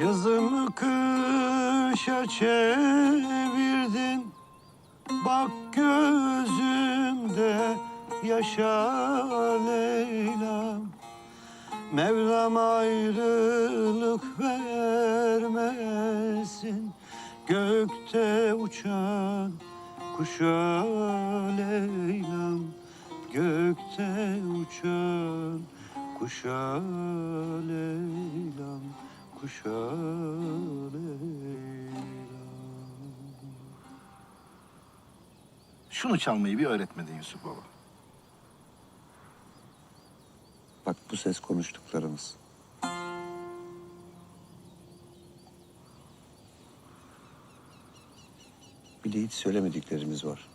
Yazımı kışa çevirdin. Bak gözümde yaşa Leyla Mevlam ayrılık vermesin. Gökte uçan kuşa Leyla'm. Gökte uçan kuşa Leyla'm Kuşa Şunu çalmayı bir öğretmedin Yusuf Baba. Bak bu ses konuştuklarımız. Bir de hiç söylemediklerimiz var.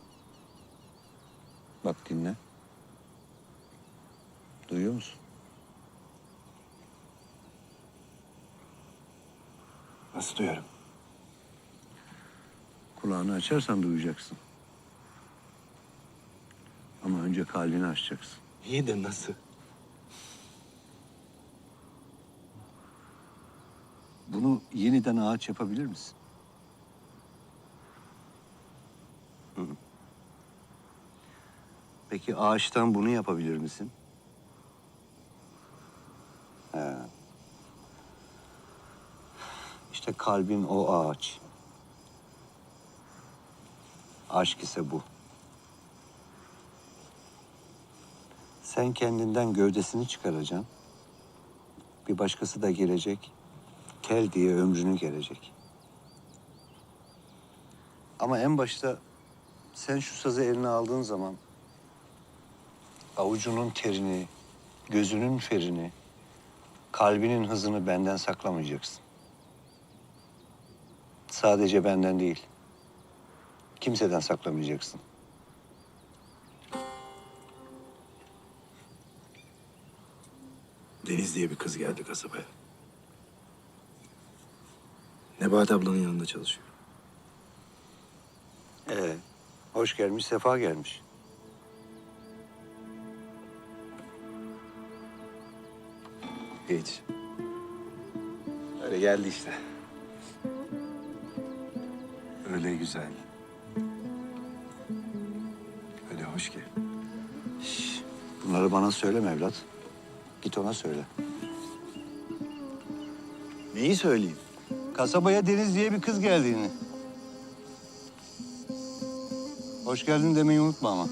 Bak dinle. Duyuyor musun? Nasıl duyarım? Kulağını açarsan duyacaksın. Ama önce kalbini açacaksın. İyi de nasıl? Bunu yeniden ağaç yapabilir misin? Hı. Peki ağaçtan bunu yapabilir misin? He. İşte kalbin o ağaç. Aşk ise bu. Sen kendinden gövdesini çıkaracaksın. Bir başkası da gelecek kel diye ömrünü gelecek. Ama en başta sen şu sazı eline aldığın zaman avucunun terini, gözünün ferini, kalbinin hızını benden saklamayacaksın. Sadece benden değil, kimseden saklamayacaksın. Deniz diye bir kız geldi kasabaya. Nebahat ablanın yanında çalışıyor. Ee, hoş gelmiş, sefa gelmiş. Hiç. Öyle geldi işte. Öyle güzel. Öyle hoş ki. Bunları bana söyleme evlat. Git ona söyle. Neyi söyleyeyim? Kasabaya Deniz diye bir kız geldiğini. Hoş geldin demeyi unutma ama.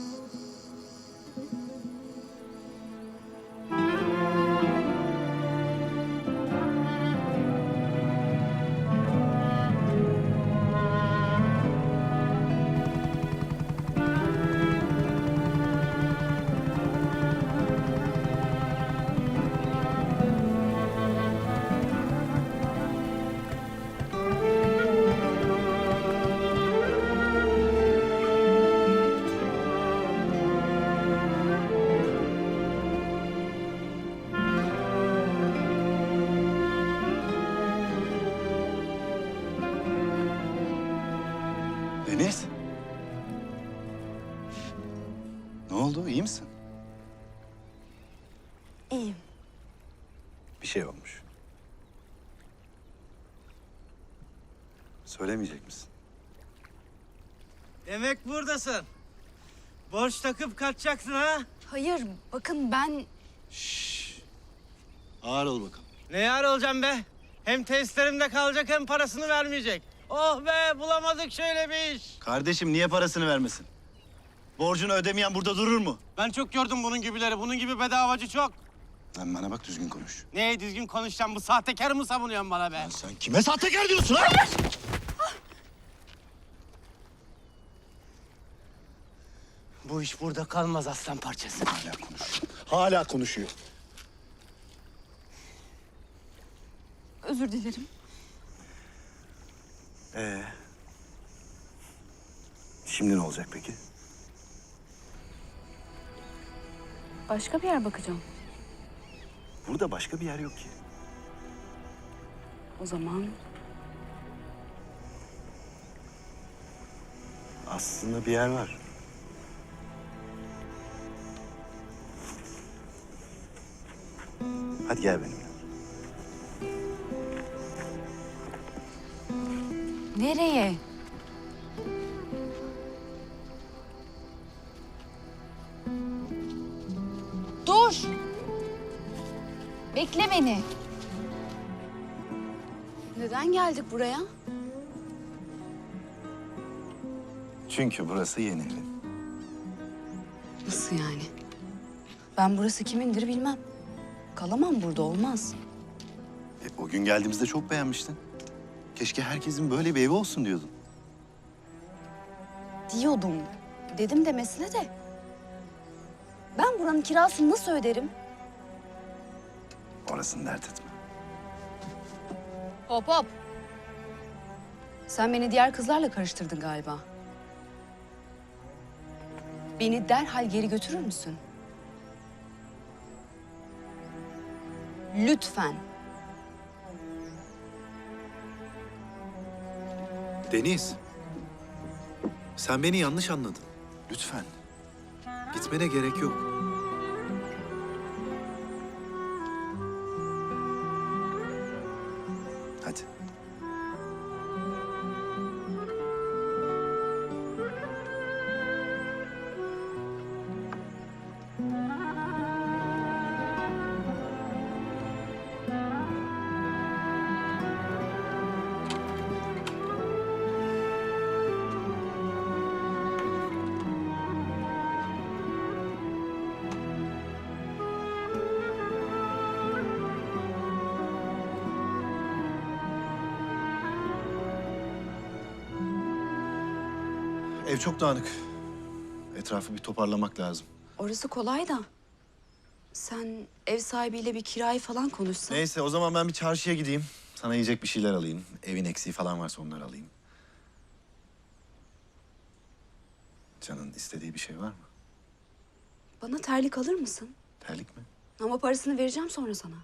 Deniz. Ne oldu? İyi misin? İyiyim. Bir şey olmuş. Söylemeyecek misin? Demek buradasın. Borç takıp kaçacaksın ha? Hayır, bakın ben Ağır ol bakalım. Ne yar olacağım be? Hem testlerimde kalacak hem parasını vermeyecek. Oh be bulamadık şöyle bir iş. Kardeşim niye parasını vermesin? Borcunu ödemeyen burada durur mu? Ben çok gördüm bunun gibileri. Bunun gibi bedavacı çok. Lan bana bak düzgün konuş. Neye düzgün konuşacağım bu sahtekarı mı savunuyorsun bana be? Sen kime sahtekar diyorsun ha? Bu iş burada kalmaz aslan parçası. Hala konuşuyor. Hala konuşuyor. özür dilerim. Ee, şimdi ne olacak peki? Başka bir yer bakacağım. Burada başka bir yer yok ki. O zaman Aslında bir yer var. Hadi gel benimle. Nereye? Dur. Bekle beni. Neden geldik buraya? Çünkü burası yeni evin. Nasıl yani? Ben burası kimindir bilmem. Kalamam burada olmaz. E, o gün geldiğimizde çok beğenmiştin. Keşke herkesin böyle bir evi olsun diyordun. Diyordum. Dedim de mesele de. Ben buranın kirasını nasıl öderim? Orasını dert etme. Hop hop. Sen beni diğer kızlarla karıştırdın galiba. Beni derhal geri götürür müsün? Lütfen. Deniz. Sen beni yanlış anladın. Lütfen. Gitmene gerek yok. Ev çok dağınık. Etrafı bir toparlamak lazım. Orası kolay da. Sen ev sahibiyle bir kirayı falan konuşsan. Neyse o zaman ben bir çarşıya gideyim. Sana yiyecek bir şeyler alayım. Evin eksiği falan varsa onları alayım. Canın istediği bir şey var mı? Bana terlik alır mısın? Terlik mi? Ama parasını vereceğim sonra sana.